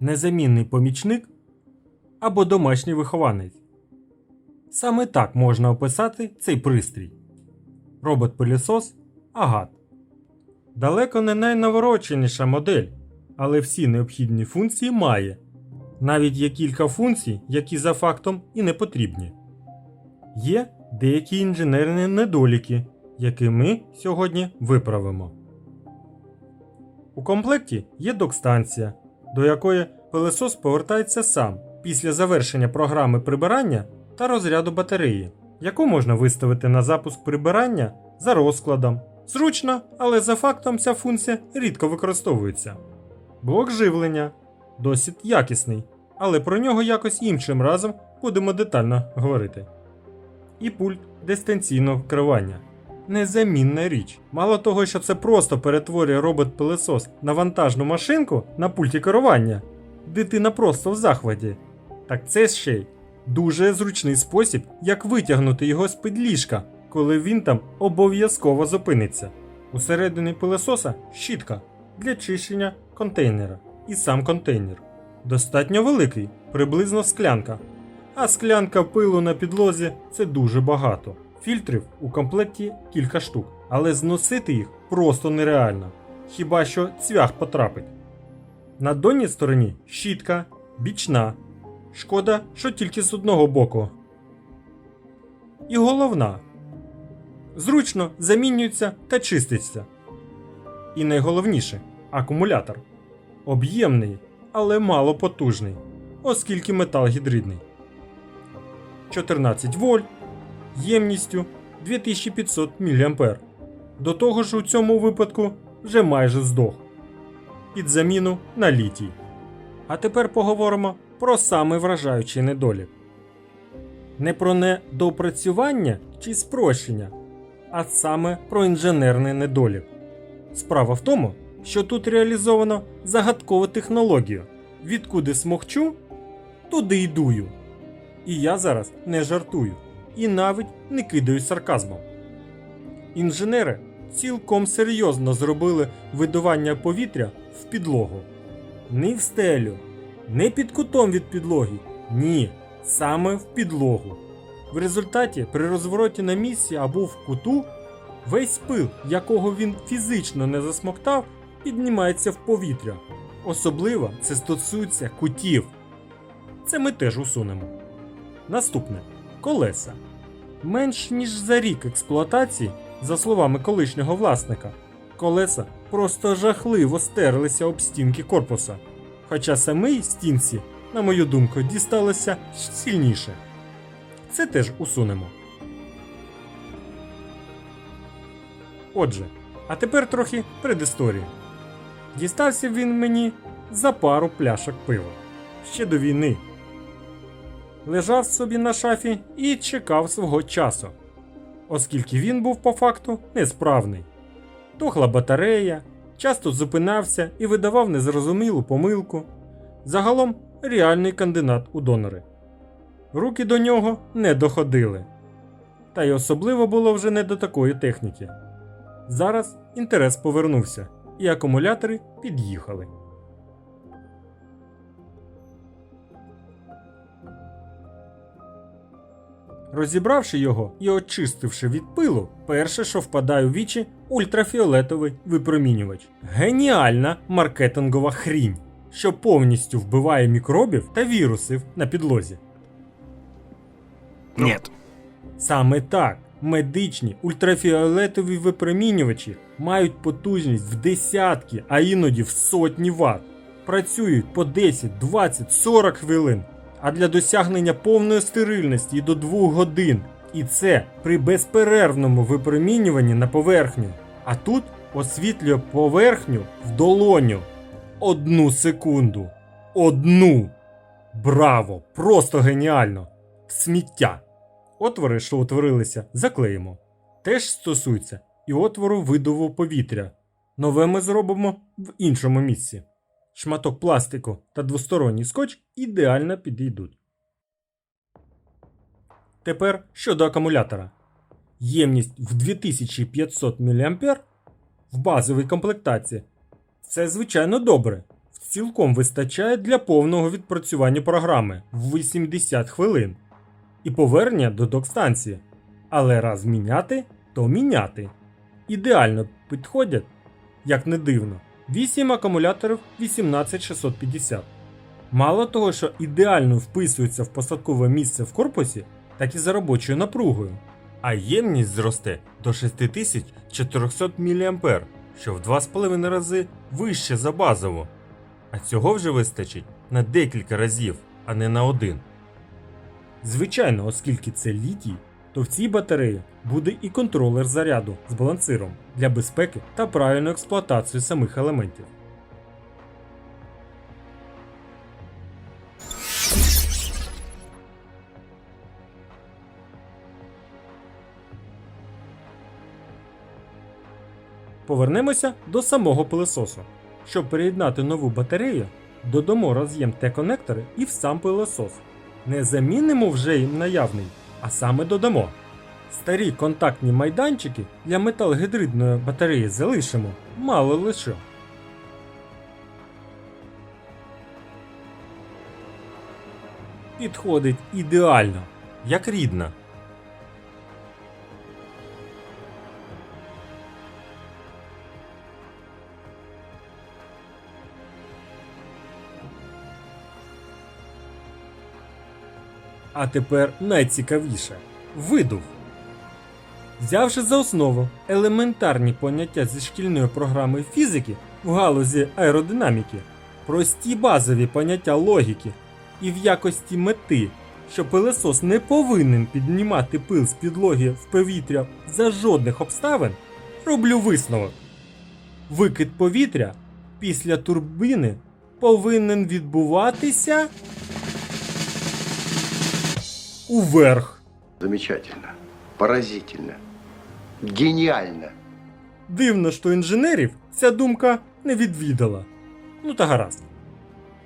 незамінний помічник або домашній вихованець. Саме так можна описати цей пристрій. Робот-пилісос Агат. Далеко не найнавороченіша модель, але всі необхідні функції має. Навіть є кілька функцій, які за фактом і не потрібні. Є деякі інженерні недоліки, які ми сьогодні виправимо. У комплекті є док-станція, до якої пилесос повертається сам після завершення програми прибирання та розряду батареї, яку можна виставити на запуск прибирання за розкладом. Зручно, але за фактом ця функція рідко використовується. Блок живлення досить якісний, але про нього якось іншим разом будемо детально говорити. І пульт дистанційного керування. Незамінна річ. Мало того, що це просто перетворює робот-пилесос на вантажну машинку на пульті керування. Дитина просто в захваті. Так це ще й дуже зручний спосіб, як витягнути його з-під ліжка, коли він там обов'язково зупиниться. Усередині пилесоса щітка для чищення контейнера і сам контейнер. Достатньо великий, приблизно склянка. А склянка пилу на підлозі це дуже багато. Фільтрів у комплекті кілька штук, але зносити їх просто нереально. Хіба що цвях потрапить. На донній стороні щітка, бічна. Шкода, що тільки з одного боку. І головна. Зручно замінюється та чиститься. І найголовніше акумулятор. Об'ємний, але мало потужний, оскільки метал гідридний. 14 вольт ємністю 2500 мА. До того ж у цьому випадку вже майже здох. Під заміну на літій. А тепер поговоримо про самий вражаючий недолік. Не про недопрацювання чи спрощення, а саме про інженерний недолік. Справа в тому, що тут реалізовано загадкову технологію. Відкуди смокчу, туди й. І я зараз не жартую і навіть не кидаю сарказмом. Інженери цілком серйозно зробили видування повітря в підлогу. Не в стелю, не під кутом від підлоги. Ні, саме в підлогу. В результаті при розвороті на місці або в куту весь пил, якого він фізично не засмоктав, піднімається в повітря. Особливо це стосується кутів. Це ми теж усунемо. Наступне колеса. Менш ніж за рік експлуатації, за словами колишнього власника, колеса просто жахливо стерлися об стінки корпуса. Хоча самій стінці, на мою думку, дісталося сильніше. Це теж усунемо. Отже, а тепер трохи предісторії. Дістався він мені за пару пляшок пива ще до війни лежав собі на шафі і чекав свого часу, оскільки він був по факту несправний. Тухла батарея, часто зупинався і видавав незрозумілу помилку. Загалом реальний кандидат у донори. Руки до нього не доходили. Та й особливо було вже не до такої техніки. Зараз інтерес повернувся, і акумулятори під'їхали. Розібравши його і очистивши від пилу, перше, що впадає у вічі, ультрафіолетовий випромінювач. Геніальна маркетингова хрінь, що повністю вбиває мікробів та вірусів на підлозі. Нет. Саме так, медичні ультрафіолетові випромінювачі мають потужність в десятки, а іноді в сотні ватт. Працюють по 10, 20, 40 хвилин, а для досягнення повної стерильності і до 2 годин. І це при безперервному випромінюванні на поверхню. А тут освітлює поверхню в долоню. Одну секунду. Одну. Браво! Просто геніально! Сміття. Отвори, що утворилися, заклеїмо. Теж стосується і отвору видову повітря. Нове ми зробимо в іншому місці. Шматок пластику та двосторонній скотч ідеально підійдуть. Тепер щодо акумулятора. Ємність в 2500 мА в базовій комплектації. Це звичайно добре. цілком вистачає для повного відпрацювання програми в 80 хвилин і повернення до док-станції. Але раз міняти, то міняти. Ідеально підходять, як не дивно, 8 акумуляторів 18650. Мало того, що ідеально вписуються в посадкове місце в корпусі, так і за робочою напругою. А ємність зросте до 6400 мА, що в 2,5 рази вище за базову. А цього вже вистачить на декілька разів, а не на один. Звичайно, оскільки це літій, то в цій батареї буде і контролер заряду з балансиром для безпеки та правильної експлуатації самих елементів. Повернемося до самого пилососу. Щоб переєднати нову батарею, додамо роз'єм Т-конектори і в сам пилосос. Не замінимо вже їм наявний, а саме додамо. Старі контактні майданчики для металгідридної батареї залишимо, мало лише. Підходить ідеально, як рідна. А тепер найцікавіше видув. Взявши за основу елементарні поняття зі шкільної програми фізики в галузі аеродинаміки, прості базові поняття логіки і в якості мети, що пилесос не повинен піднімати пил з підлоги в повітря за жодних обставин, роблю висновок. Викид повітря після турбіни повинен відбуватися уверх. Замечательно. Поразительно. Гениально. Дивно, що інженерів ця думка не відвідала. Ну та гаразд.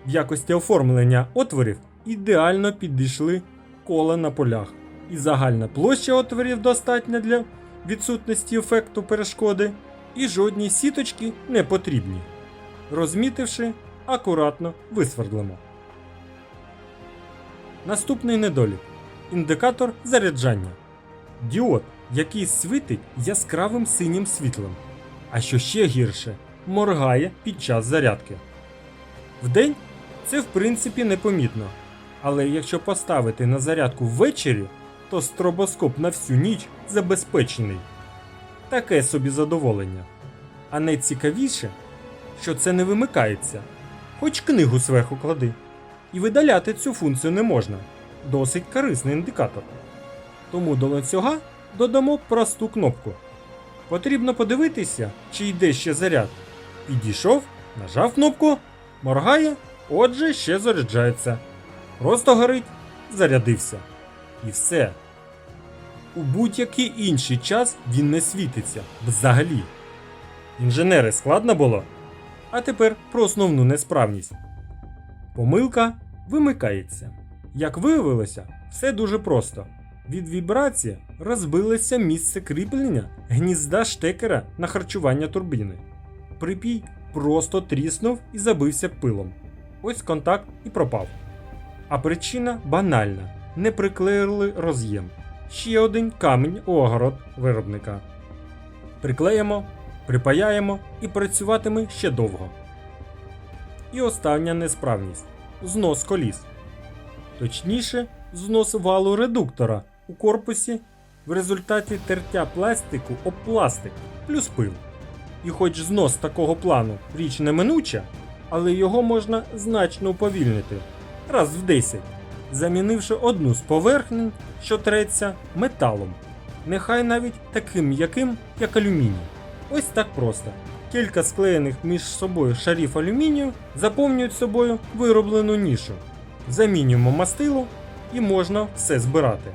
В якості оформлення отворів ідеально підійшли кола на полях, і загальна площа отворів достатня для відсутності ефекту перешкоди, і жодні сіточки не потрібні. Розмітивши, акуратно висвердлимо. Наступний недолік індикатор заряджання. Діод, який світить яскравим синім світлом, а що ще гірше, моргає під час зарядки. Вдень це в принципі непомітно, але якщо поставити на зарядку ввечері, то стробоскоп на всю ніч забезпечений. Таке собі задоволення. А найцікавіше, що це не вимикається, хоч книгу зверху клади. І видаляти цю функцію не можна. Досить корисний індикатор. Тому до ланцюга додамо просту кнопку. Потрібно подивитися, чи йде ще заряд. Підійшов, нажав кнопку, моргає, отже, ще заряджається. Просто горить, зарядився. І все. У будь-який інший час він не світиться взагалі. Інженери складно було. А тепер про основну несправність. Помилка вимикається. Як виявилося, все дуже просто. Від вібрації розбилося місце кріплення гнізда штекера на харчування турбіни. Припій просто тріснув і забився пилом. Ось контакт і пропав. А причина банальна: не приклеїли роз'єм. Ще один камінь у огород виробника. Приклеїмо, припаяємо і працюватиме ще довго. І остання несправність знос коліс. Точніше, знос валу редуктора у корпусі в результаті тертя пластику об пластик плюс пил. І хоч знос такого плану річ неминуча, але його можна значно уповільнити раз в 10, замінивши одну з поверхнень, що треться металом, нехай навіть таким м'яким, як алюміній. Ось так просто. Кілька склеєних між собою шарів алюмінію заповнюють собою вироблену нішу. Замінюємо мастило і можна все збирати.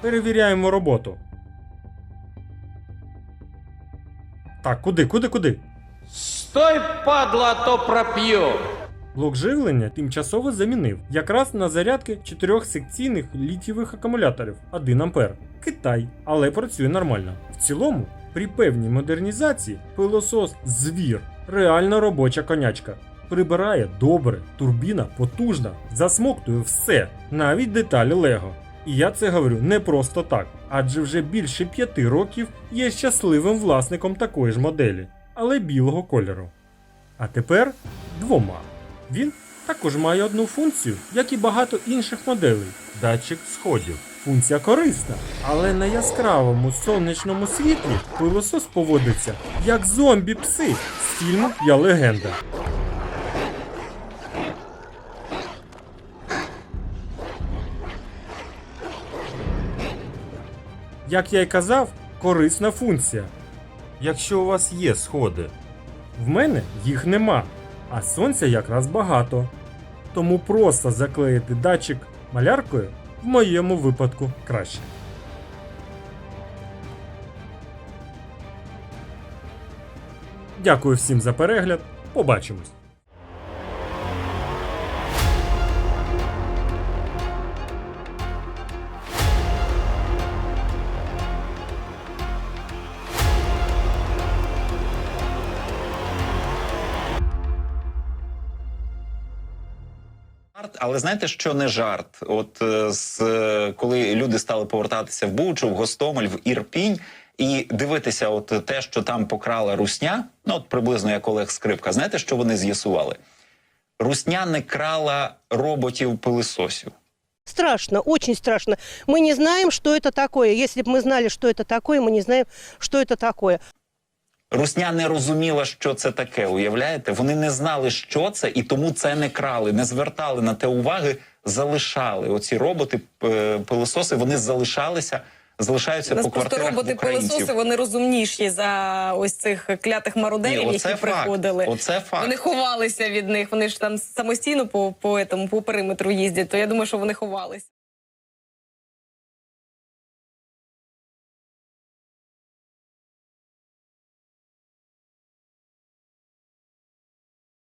Перевіряємо роботу. Куди, куди, куди? Стой, падла, а то проп'ю. Блок живлення тимчасово замінив якраз на зарядки чотирьох секційних літієвих акумуляторів 1 А. Китай, але працює нормально. В цілому, при певній модернізації пилосос звір, реальна робоча конячка. Прибирає добре, турбіна потужна, засмоктує все, навіть деталі Лего. І я це говорю не просто так, адже вже більше п'яти років є щасливим власником такої ж моделі, але білого кольору. А тепер двома. Він також має одну функцію, як і багато інших моделей датчик сходів. Функція корисна, але на яскравому сонячному світлі пилосос поводиться як зомбі-пси з фільму Я легенда. Як я й казав, корисна функція. Якщо у вас є сходи. В мене їх нема, а сонця якраз багато. Тому просто заклеїти датчик маляркою в моєму випадку краще. Дякую всім за перегляд. Побачимось! але знаєте, що не жарт? От е, з е, коли люди стали повертатися в Бучу, в Гостомель, в Ірпінь і дивитися, от те, що там покрала Русня, ну от приблизно як Олег Скрипка. Знаєте, що вони з'ясували? Русня не крала роботів пилисосів. Страшно, очень страшно. Мы не знаем, что это такое. Если бы мы знали, что это такое, мы не знаем, что это такое. Русня не розуміла, що це таке. Уявляєте? Вони не знали, що це, і тому це не крали, не звертали на те уваги, залишали оці роботи, е, пилисоси. Вони залишалися, залишаються по просто квартирах роботи пилососи вони розумніші за ось цих клятих мародерів, Ні, які факт. приходили. Оце факт. Вони ховалися від них. Вони ж там самостійно по, по, етому, по периметру їздять. То я думаю, що вони ховалися.